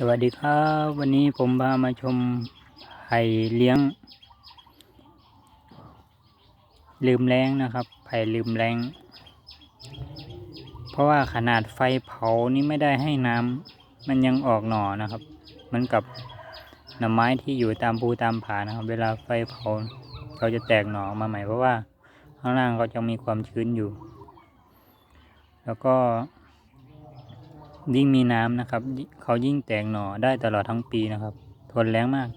สวัสดีครับ วันนี้ผมพามาชมไผ่เลี้ยง ลืมแรงนะครับ ไผ่ลืมแรง เพราะว่าขนาดไฟเผานี่ไม่ได้ให้น้ำมันยังออกหน่อนะครับเหมือนกับหน่อไม้ที่อยู่ตามภูตามผานะครับ เวลาไฟเผาเขาจะแตกหน่อมาใหม่เพราะว่าข้างล่างเขาจะมีความชื้นอยู่ แล้วก็ ยิ่งมีน้ำนะครับ เขายิ่งแตกหน่อได้ตลอดทั้งปีนะครับ ทนแรงมาก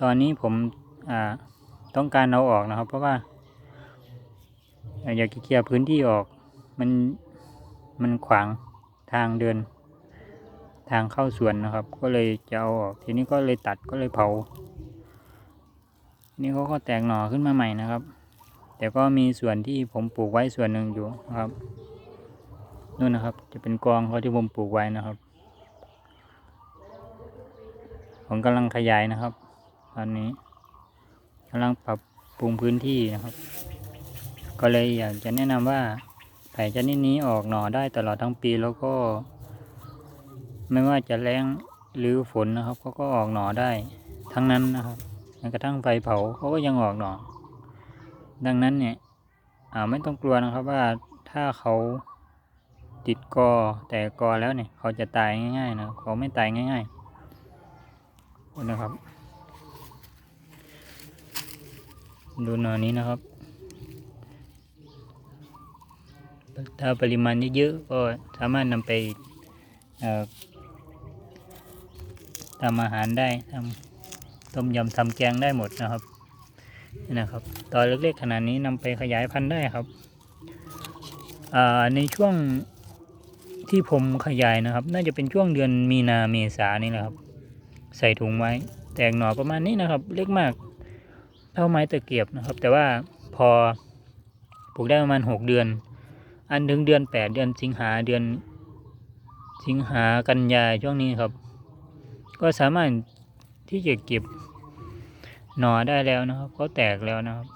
ตอนนี้ผมต้องการเอาออกนะครับ เพราะว่า อยากจะเคลียร์พื้นที่ออก มันมันขวางทางเดิน ทางเข้าสวนนะครับ ก็เลยจะเอาออก ทีนี้ก็เลยตัดก็เลยเผา นี่เขาก็แตกหน่อขึ้นมาใหม่นะครับ แต่ก็มีส่วนที่ผมปลูกไว้ส่วนหนึ่งอยู่นะครับ นู่นนะครับ จะเป็นกองเขาที่ผมปลูกไว้นะครับ ผมกำลังขยายนะครับ ตอนนี้กำลังปรับปรุงพื้นที่นะครับ ก็เลยอยากจะแนะนำว่าไผ่ชนิดนี้ออกหน่อได้ตลอดทั้งปีแล้วก็ ไม่ว่าจะแรงหรือฝนนะครับเขาก็ออกหน่อได้ทั้งนั้นนะครับแม้กระทั่งไฟเผาเขาก็ยังออกหน่อ ดังนั้นเนี่ยอ่าไม่ต้องกลัวนะครับว่าถ้าเขา ติดกอแต่กอแล้วเนี่ยเขาจะตายง่ายๆนะเขาไม่ตายง่ายๆนะครับ ดูหน่อนี้นะครับ ถ้าปริมาณเยอะๆก็สามารถนำไปทำอาหารได้ทำต้มยำทำแกงได้หมดนะครับนี่นะครับตอนเล็กๆขนาดนี้นำไปขยายพันธุ์ได้ครับในช่วง ที่ผมขยายนะครับ น่าจะเป็นช่วงเดือนมีนาเมษานี่แหละครับ ใส่ถุงไว้ แตกหน่อประมาณนี้นะครับ เล็กมากเท่าไม้ตะเกียบนะครับ แต่ว่าพอปลูกได้ประมาณหกเดือน อันถึงเดือนแปดเดือนสิงหาเดือนสิงหากันยาช่วงนี้ครับ ก็สามารถที่จะเก็บหน่อได้แล้วนะครับเขาแตกแล้วนะครับ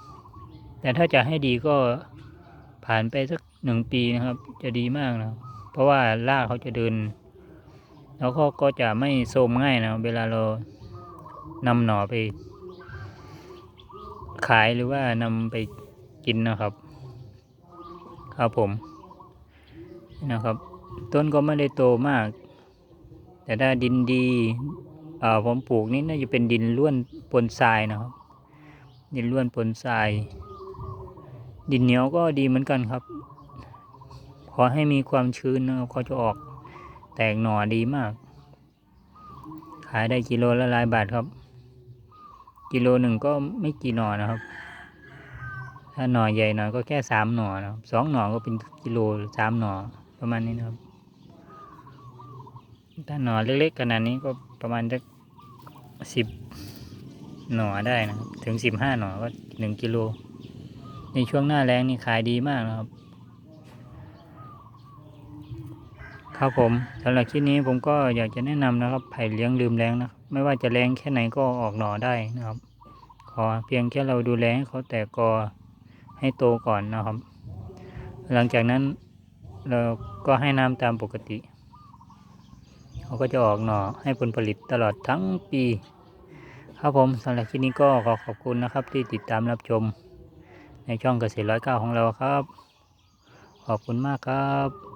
แต่ถ้าจะให้ดีก็ผ่านไปสักหนึ่งปีนะครับ จะดีมากนะครับ เพราะว่ารากเขาจะเดิน แล้วเขาก็จะไม่โทมง่ายนะเวลาเรานำหน่อไป ขายหรือว่านำไปกินนะครับ ครับผมนะครับ ต้นก็ไม่ได้โตมาก แต่ถ้าดินดีอ่อผมปลูกนี่น่าจะเป็นดินล้วนปนทรายนะครับ ดินล้วนปนทราย ดินเหนียวก็ดีเหมือนกันครับ ขอให้มีความชื้นนะครับเขาจะออกแตกหน่อดีมาก ขายได้กิโลละหลายบาทครับ กิโลหนึ่งก็ไม่กี่หน่อนะครับ ถ้าหน่อใหญ่หน่อยก็แค่สามหน่อนะครับสองหน่อก็เป็นกิโลสามหน่อประมาณนี้นะครับถ้าหน่อเล็กๆขนาดนี้ก็ประมาณจะสิบหน่อได้นะครับ ถึงสิบห้าหน่อก็หนึ่งกิโลในช่วงหน้าแรงนี่ขายดีมากนะครับ ครับผมสำหรับคลิปนี้ผมก็อยากจะแนะนำนะครับไผ่เลี้ยงลืมแรงนะครับไม่ว่าจะแรงแค่ไหนก็ออกหน่อได้นะครับ ขอเพียงแค่เราดูแลให้เขาแตกกอให้โตก่อนนะครับ หลังจากนั้นเราก็ให้น้ำตามปกติเขาก็จะออกหน่อให้ผลผลิตตลอดทั้งปี ครับผมสำหรับคลิปนี้ก็ขอขอบคุณนะครับ ที่ติดตามรับชม ในช่องเกษตรร้อยเก้าของเราครับ ขอบคุณมากครับ